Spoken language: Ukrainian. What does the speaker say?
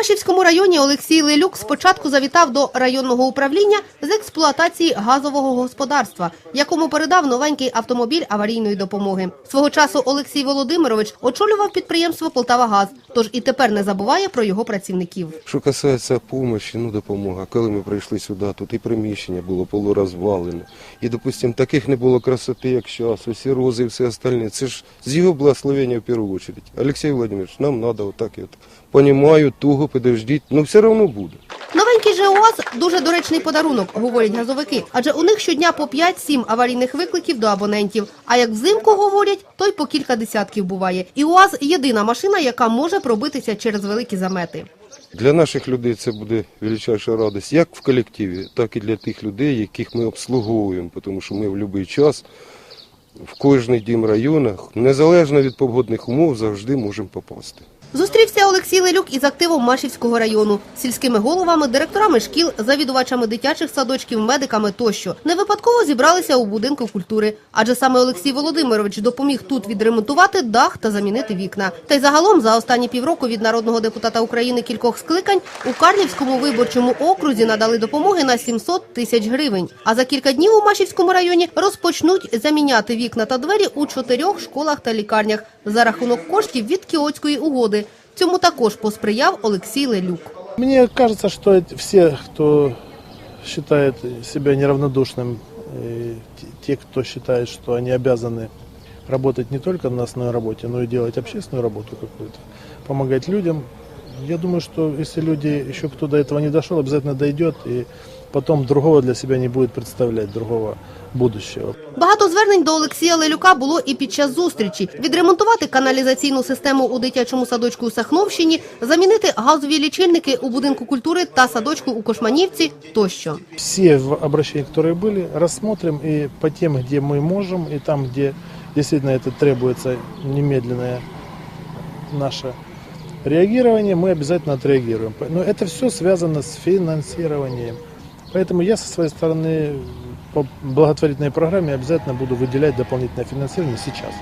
Машівському районі Олексій Лелюк спочатку завітав до районного управління з експлуатації газового господарства, якому передав новенький автомобіль аварійної допомоги. Свого часу Олексій Володимирович очолював підприємство Полтавагаз, тож і тепер не забуває про його працівників. Що касається допомоги, ну допомога. Коли ми прийшли сюди, тут і приміщення було полурозвалене. І, допустимо, таких не було красоти, як зараз, усі рози і все остальне. Це ж з його благословення в першу чергу. Олексій Владимирович, нам треба отак і от. Понімаю, туго, подождіть, ну все одно буде. Новенький же УАЗ – дуже доречний подарунок, говорять газовики, адже у них щодня по 5-7 аварійних викликів до абонентів. А як взимку говорять, то й по кілька десятків буває. І УАЗ – єдина машина, яка може пробитися через великі замети. Для наших людей це буде величайша радість, як в колективі, так і для тих людей, яких ми обслуговуємо, тому що ми в будь-який час в кожний дім районах, незалежно від погодних умов, завжди можемо попасти. Зустрівся Олексій Лелюк із активом Машівського району, сільськими головами, директорами шкіл, завідувачами дитячих садочків, медиками тощо. Не випадково зібралися у будинку культури, адже саме Олексій Володимирович допоміг тут відремонтувати дах та замінити вікна. Та й загалом за останні півроку від народного депутата України кількох скликань у Карлівському виборчому окрузі надали допомоги на 700 тисяч гривень. А за кілька днів у Машівському районі розпочнуть заміняти вікна та двері у чотирьох школах та лікарнях за рахунок коштів від Кіотської угоди. Цьому також посприяв Олексій Лелюк. Мне кажется, что эти- все, кто считает себя неравнодушным, и те- те, кто считает, что они обязаны работать не только на основной работе, но и делать общественную работу какую-то, помогать людям, я думаю, что если люди, еще кто до этого не дошел, обязательно дойдет и потом другого для себя не будет представлять, другого будущего. Багато звернень до Олексія Лелюка було і під час зустрічі. Відремонтувати каналізаційну систему у дитячому садочку у Сахновщині, замінити газові лічильники у будинку культури та садочку у Кошманівці тощо. все в- обращения, которые были, рассмотрим и по тем, где мы можем, и там, где действительно это требуется немедленное наше реагирование, мы обязательно отреагируем. Но это все связано с финансированием. Поэтому я со своей стороны по благотворительной программе обязательно буду выделять дополнительное финансирование сейчас.